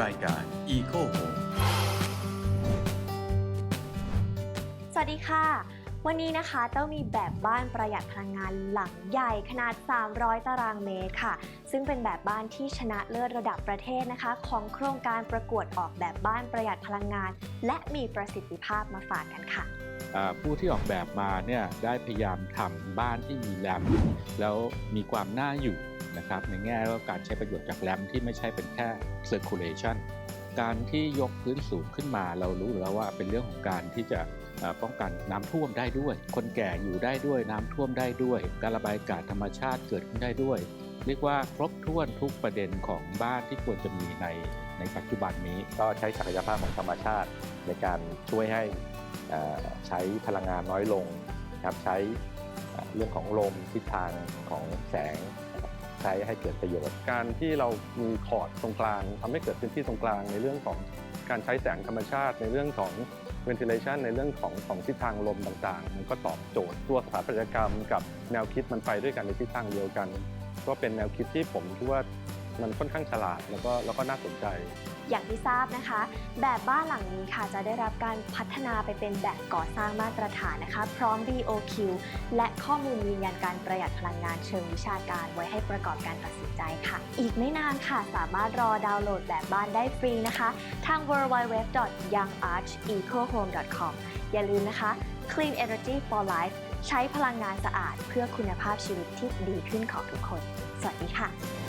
รายการ Eco Home สวัสดีค่ะ วันนี้นะคะเต้ามีแบบบ้านประหยัดพลังงานหลังใหญ่ขนาด 300 ตารางเมตรค่ะ ซึ่งเป็นแบบบ้านที่ชนะเลิศระดับประเทศนะคะ ของโครงการประกวดออกแบบบ้านประหยัดพลังงาน และมีประสิทธิภาพมาฝากกันค่ะ อ่าผู้ที่ออกแบบมาเนี่ยได้พยายามทำบ้านที่มีแรมแล้วมีความน่าอยู่ นะครับในแง่ว่าการใช้ประโยชน์จากแรมที่ไม่ใช่เป็นแค่ circulation การที่ยกพื้นสูงขึ้นมาเรารู้แล้วว่าเป็นเรื่องของการที่จะป้องกันน้ำท่วมได้ด้วย คนแก่อยู่ได้ด้วยน้ำท่วมได้ด้วย การระบายอากาศธรรมชาติเกิดขึ้นได้ด้วย เรียกว่าครบถ้วนทุกประเด็นของบ้านที่ควรจะมีในในปัจจุบันนี้ ก็ใช้ศักยภาพของธรรมชาติ ในการช่วยให้ใช้พลังงานน้อยลงครับใช้เรื่องของลมทิศทางของแสง ใช้ให้เกิดประโยชน์ การที่เรามีคอร์ดตรงกลางทำให้เกิดพื้นที่ตรงกลางในเรื่องของการใช้แสงธรรมชาติ ในเรื่องของ ventilation ในเรื่องของของทิศทางลมต่างๆ มันก็ตอบโจทย์ตัวสถาปัตยกรรม กับแนวคิดมันไปด้วยกันในทิศทางเดียวกัน ก็เป็นแนวคิดที่ผมคิดว่า มันค่อนข้างฉลาดแล้วก็แล้วก็น่าสนใจ อย่างที่ทราบนะคะ แบบบ้านหลังนี้ค่ะจะได้รับการพัฒนาไปเป็นแบบก่อสร้างมาตรฐานนะคะ พร้อม BOQ และข้อมูลยืนยันการประหยัดพลังงานเชิงวิชาการไว้ให้ประกอบการตัดสินใจค่ะ อีกไม่นานค่ะสามารถรอดาวน์โหลดแบบบ้านได้ฟรีนะคะ ทาง www.youngarchecohome.com อย่าลืมนะคะ Clean Energy for Life ใช้พลังงานสะอาดเพื่อคุณภาพชีวิตที่ดีขึ้นของทุกคน สวัสดีค่ะ